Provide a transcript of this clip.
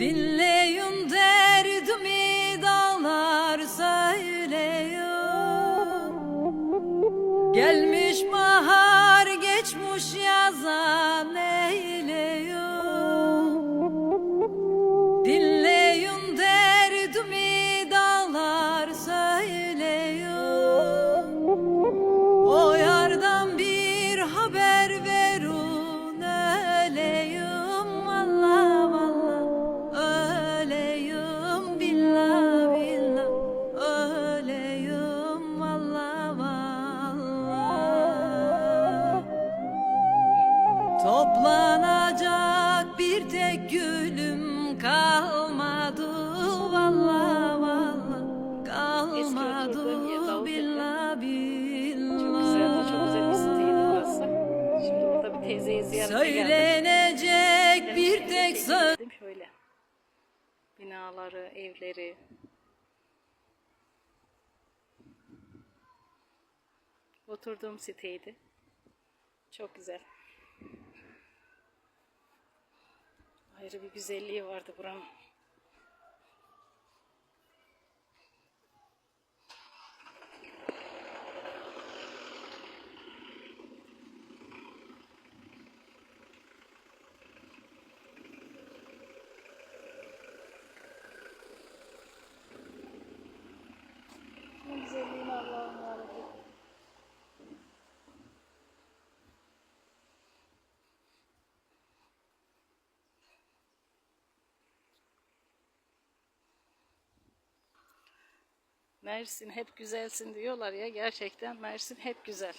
Dinleyin derdimi dağlar söylüyor Gelmiş bahar geçmiş yazan eyliyor Toplanacak bir tek gülüm kalmadı Vallahi vallahi kalmadı billah billah Çok güzeldi, çok güzel bir siteydi burası. Şimdi burada bir teyzeyi ziyarete geldim. Söylenecek bir tek söz şöyle. Binaları, evleri. Oturduğum siteydi. Çok güzel. Ayrı bir güzelliği vardı buranın. Mersin hep güzelsin diyorlar ya gerçekten Mersin hep güzel.